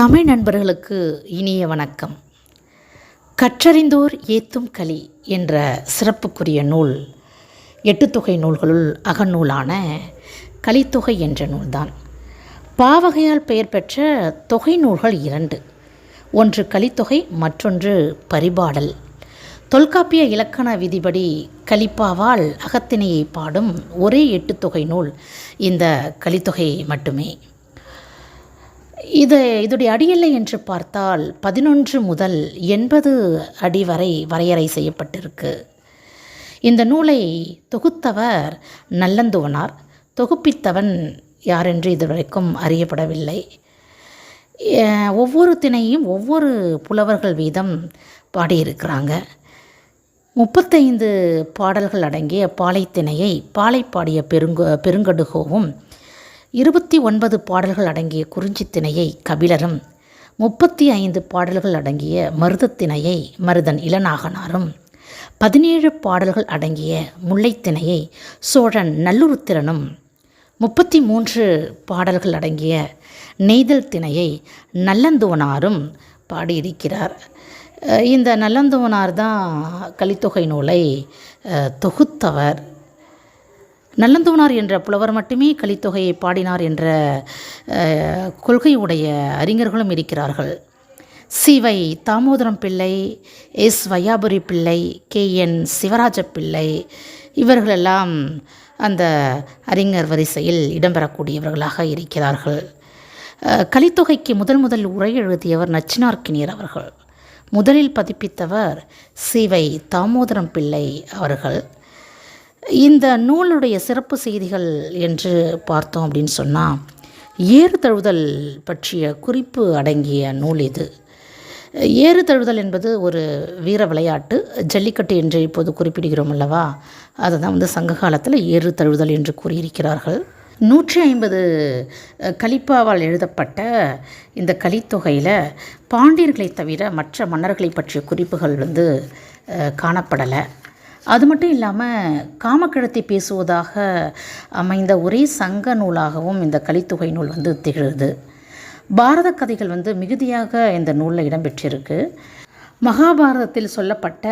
தமிழ் நண்பர்களுக்கு இனிய வணக்கம். கற்றறிந்தோர் ஏத்தும் களி என்ற சிறப்புக்குரிய நூல் எட்டுத்தொகை நூல்களுள் அகநூலான கலித்தொகை என்ற நூல்தான். பாவகையால் பெயர் பெற்ற தொகை நூல்கள் இரண்டு. ஒன்று கலித்தொகை மற்றொன்று பரிபாடல். தொல்காப்பிய இலக்கண விதிப்படி கலிப்பாவால் அகத்தினையை பாடும் ஒரே எட்டுத்தொகை நூல் இந்த கலித்தொகை மட்டுமே. இது இதோடைய அடியல்லை என்று பார்த்தால் பதினொன்று முதல் எண்பது அடி வரை வரையறை செய்யப்பட்டிருக்கு. இந்த நூலை தொகுத்தவர் நல்லந்துவனார். தொகுப்பித்தவன் யாரென்று இதுவரைக்கும் அறியப்படவில்லை. ஒவ்வொரு திணையும் ஒவ்வொரு புலவர்கள் வீதம் பாடியிருக்கிறாங்க. முப்பத்தைந்து பாடல்கள் அடங்கிய பாலைத்திணையை பாலை பாடிய பெருங்கோ பெருங்கடுகோவும் இருபத்தி ஒன்பது பாடல்கள் அடங்கிய குறிஞ்சித்திணையை கபிலரும் முப்பத்தி ஐந்து பாடல்கள் அடங்கிய மருதத்திணையை மருதன் இளநாகனாரும் பதினேழு பாடல்கள் அடங்கிய முல்லைத்திணையை சோழன் நல்லுருத்திரனும் முப்பத்தி மூன்று பாடல்கள் அடங்கிய நெய்தல் திணையை நல்லந்துவனாரும் பாடியிருக்கிறார். இந்த நல்லந்துவனார் தான் கலித்தொகை நூலை தொகுத்தவர். நல்லந்தோனார் என்ற புலவர் மட்டுமே கலித்தொகையை பாடினார் என்ற கொள்கையுடைய அறிஞர்களும் இருக்கிறார்கள். சிவை தாமோதரம் பிள்ளை எஸ் வையாபுரி பிள்ளை கே என் சிவராஜ பிள்ளை இவர்களெல்லாம் அந்த அறிஞர் வரிசையில் இடம்பெறக்கூடியவர்களாக இருக்கிறார்கள். கலித்தொகைக்கு முதல் முதல் உரை எழுதியவர் நச்சினார்க்கினியர் அவர்கள். முதலில் பதிப்பித்தவர் சிவை தாமோதரம் பிள்ளை அவர்கள். இந்த நூலுடைய சிறப்பு செய்திகள் என்று பார்த்தோம் அப்படின்னு சொன்னால் ஏறு தழுவுதல் பற்றிய குறிப்பு அடங்கிய நூல் இது. ஏறு தழுவுதல் என்பது ஒரு வீர விளையாட்டு. ஜல்லிக்கட்டு என்று இப்போது குறிப்பிடுகிறோம் அல்லவா? அதை தான் வந்து சங்க காலத்தில் ஏறு தழுவுதல் என்று கூறியிருக்கிறார்கள். நூற்றி ஐம்பது கலிப்பாவால் எழுதப்பட்ட இந்த கலித்தொகையில் பாண்டியர்களை தவிர மற்ற மன்னர்களை பற்றிய குறிப்புகள் வந்து காணப்படலை. அது மட்டும் இல்லாமல் காமக்கிழத்தை பேசுவதாக அமைந்த ஒரே சங்க நூலாகவும் இந்த கலித்தொகை நூல் வந்து திகழுது பாரத கதைகள் வந்து மிகுதியாக இந்த நூலில் இடம்பெற்றிருக்கு. மகாபாரதத்தில் சொல்லப்பட்ட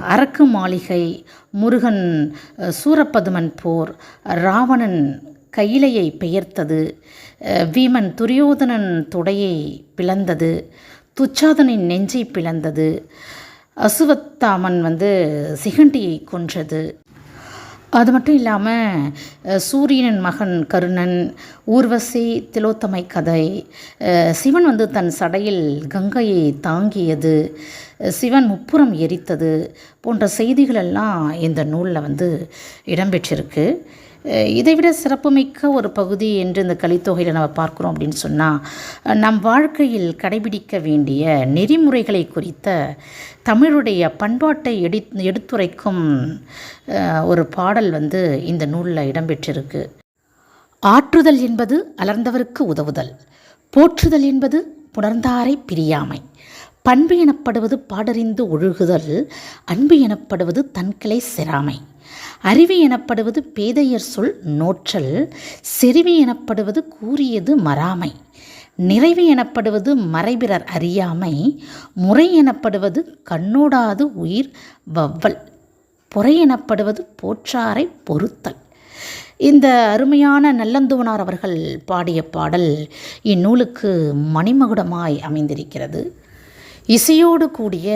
அரக்கு மாளிகை முருகன் சூரப்பதுமன் சூரபதுமன் போர் ராவணன் கையிலையை பெயர்த்தது வீமன் துரியோதனன் தொடையை பிளந்தது துச்சாதனின் நெஞ்சை பிளந்தது அசுவத்தாமன் வந்து சிகண்டியை கொன்றது. அது மட்டும் இல்லாமல் சூரியனின் மகன் கருணன் ஊர்வசி திலோத்தமை கதை சிவன் வந்து தன் சடையில் கங்கையை தாங்கியது சிவன் முப்புறம் எரித்தது போன்ற செய்திகளெல்லாம் இந்த நூலில் வந்து இடம்பெற்றிருக்கு. இதைவிட சிறப்புமிக்க ஒரு பகுதி என்று இந்த கலித்தொகையில் நம்ம பார்க்குறோம் அப்படின்னு சொன்னால் நம் வாழ்க்கையில் கடைபிடிக்க வேண்டிய நெறிமுறைகளை குறித்த தமிழுடைய பண்பாட்டை எடி எடுத்துரைக்கும் ஒரு பாடல் வந்து இந்த நூலில் இடம்பெற்றிருக்கு. ஆற்றுதல் என்பது அலர்ந்தவருக்கு உதவுதல் போற்றுதல் என்பது புணர்ந்தாரை பிரியாமை பண்பு எனப்படுவது பாடறிந்து ஒழுகுதல் அன்பு எனப்படுவது தன்கிளை செராமை அறிவு எனப்படுவது பேதையர் சொல் நோற்றல் செறிவு எனப்படுவது கூறியது மறாமை நிறைவு எனப்படுவது மறைபிறர் அறியாமை முறை எனப்படுவது கண்ணோடாது உயிர் வவ்வல் பொறை எனப்படுவது போற்றாரை பொறுத்தல். இந்த அருமையான நல்லந்துவனார் அவர்கள் பாடிய பாடல் இந்நூலுக்கு மணிமகுடமாய் அமைந்திருக்கிறது. இசையோடு கூடிய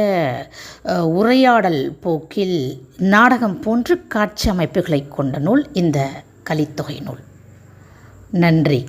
உரையாடல் போக்கில் நாடகம் போன்று காட்சி அமைப்புகளை கொண்ட நூல் இந்த கலித்தொகை நூல். நன்றி.